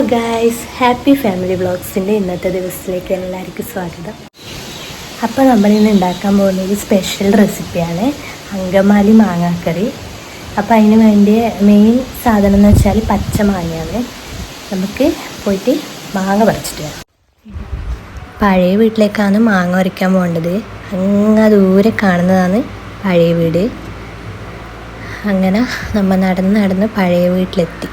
Happy family വ്ളോഗ്സിന്റെ ഇന്നത്തെ ദിവസത്തിലേക്ക് എല്ലാവർക്കും സ്വാഗതം. അപ്പോൾ നമ്മളിന്ന് ഉണ്ടാക്കാൻ പോകുന്നത് സ്പെഷ്യൽ റെസിപ്പിയാണ് അങ്കമാലി മാങ്ങാക്കറി. അപ്പോൾ അതിന് വേണ്ടിയ മെയിൻ സാധനം എന്ന് വെച്ചാൽ പച്ച മാങ്ങയാണ്. നമുക്ക് പോയിട്ട് മാങ്ങ പറിച്ചിട്ട് വരാം. പഴയ വീട്ടിലേക്കാണ് മാങ്ങ പറിക്കാൻ പോകേണ്ടത്. അങ്ങ് ദൂരെ കാണുന്നതാണ് പഴയ വീട്. അങ്ങനെ നമ്മൾ നടന്ന് നടന്ന് പഴയ വീട്ടിലെത്തി.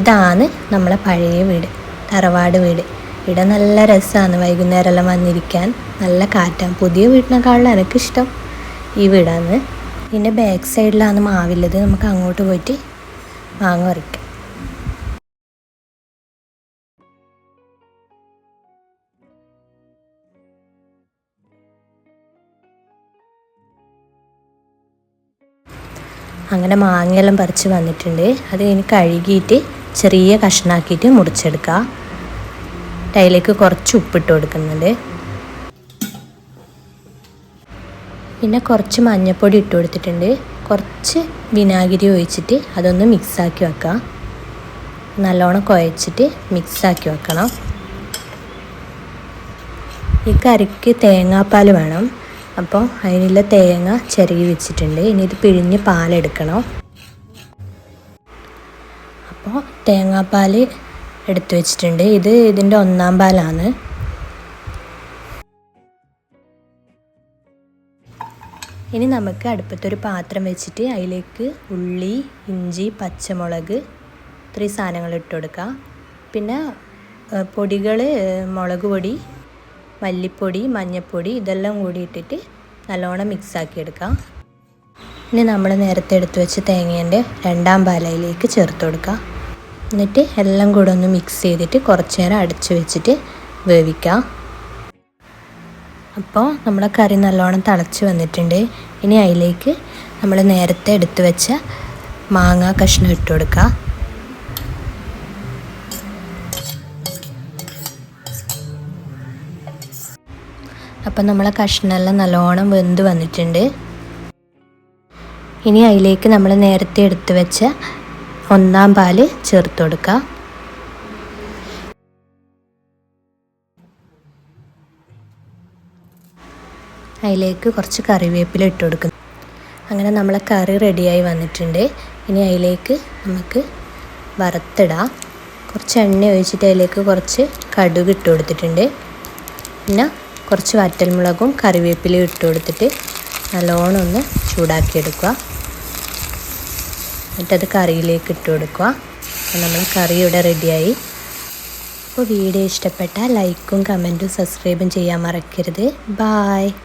ഇതാണ് നമ്മളെ പഴയ വീട് തറവാട് വീട്. ഇവിടെ നല്ല രസമാണ് വൈകുന്നേരമെല്ലാം വന്നിരിക്കാൻ. നല്ല കാറ്റാണ് പുതിയ വീട്ടിനേക്കാളും എനിക്കിഷ്ടം ഈ വീടാണ്. ഇതിന്റെ ബാക്ക് സൈഡിലാണ് മാവില്ലത്. നമുക്ക് അങ്ങോട്ട് പോയിട്ട് മാങ്ങ പറിക്കാം. അങ്ങനെ മാങ്ങയെല്ലാം പറിച്ച് വന്നിട്ടുണ്ട്. അത് ഇനി കഴുകിയിട്ട് ചെറിയ കഷ്ണാക്കിയിട്ട് മുറിച്ചെടുക്കുക. അതിലേക്ക് കുറച്ച് ഉപ്പിട്ട് കൊടുക്കുന്നുണ്ട്. പിന്നെ കുറച്ച് മഞ്ഞൾപ്പൊടി ഇട്ട് കൊടുത്തിട്ടുണ്ട്. കുറച്ച് വിനാഗിരി ഒഴിച്ചിട്ട് അതൊന്ന് മിക്സാക്കി വെക്കുക. നല്ലോണം കുഴച്ചിട്ട് മിക്സാക്കി വെക്കണം. ഈ കറിക്ക് തേങ്ങാപ്പാൽ വേണം. അപ്പോൾ അതിനുള്ള തേങ്ങ ചിരകി വെച്ചിട്ടുണ്ട്. ഇനി ഇത് പിഴിഞ്ഞ് പാലെടുക്കണം. അപ്പോൾ തേങ്ങാപ്പാൽ എടുത്തു വെച്ചിട്ടുണ്ട്. ഇത് ഇതിന്റെ ഒന്നാം പാലാണ്. ഇനി നമുക്ക് അടുപ്പത്തൊരു പാത്രം വെച്ചിട്ട് അതിലേക്ക് ഉള്ളി ഇഞ്ചി പച്ചമുളക് ഇത്രയും സാധനങ്ങൾ ഇട്ട് കൊടുക്കുക പിന്നെ പൊടികൾ മുളക് പൊടി മല്ലിപ്പൊടി മഞ്ഞൾപ്പൊടി ഇതെല്ലാം കൂടി ഇട്ടിട്ട് നല്ലോണം മിക്സാക്കി എടുക്കാം. ഇനി നമ്മൾ നേരത്തെ എടുത്തു വെച്ച തേങ്ങേന്റെ രണ്ടാം പാലയിലേക്ക് ചേർത്ത് കൊടുക്കുക എന്നിട്ട് എല്ലാം കൂടെ ഒന്ന് മിക്സ് ചെയ്തിട്ട് കുറച്ച് നേരം അടച്ചു വെച്ചിട്ട് വേവിക്കാം. അപ്പോൾ നമ്മുടെ കറി നല്ലോണം തിളച്ച് വന്നിട്ടുണ്ട്. ഇനി അതിലേക്ക് നമ്മൾ നേരത്തെ എടുത്തു വെച്ച മാങ്ങ കഷ്ണം ഇട്ട് കൊടുക്കുക അപ്പം നമ്മളെ കഷ്ണമെല്ലാം നല്ലോണം വെന്ത് വന്നിട്ടുണ്ട്. ഇനി അതിലേക്ക് നമ്മൾ നേരത്തെ എടുത്തു വെച്ച ഒന്നാം പാൽ ചേർത്ത് കൊടുക്കുക അതിലേക്ക് കുറച്ച് കറിവേപ്പില ഇട്ട് കൊടുക്കുന്നു. അങ്ങനെ നമ്മളെ കറി റെഡിയായി വന്നിട്ടുണ്ട്. ഇനി അതിലേക്ക് നമുക്ക് വറുത്തിടാം. കുറച്ച് എണ്ണ ഒഴിച്ചിട്ട് അതിലേക്ക് കുറച്ച് കടുക് ഇട്ട് കൊടുത്തിട്ടുണ്ട്. പിന്നെ കുറച്ച് വറ്റൽമുളകും കറിവേപ്പിലയും ഇട്ട് കൊടുത്തിട്ട് നല്ലോണം ഒന്ന് ചൂടാക്കിയെടുക്കുക. എന്നിട്ടത് കറിയിലേക്ക് ഇട്ട് കൊടുക്കുക. അപ്പോൾ നമ്മൾ കറി ഇവിടെ റെഡിയായി. അപ്പോൾ വീഡിയോ ഇഷ്ടപ്പെട്ടാൽ ലൈക്കും കമന്റും സബ്സ്ക്രൈബും ചെയ്യാൻ മറക്കരുത്. ബായ്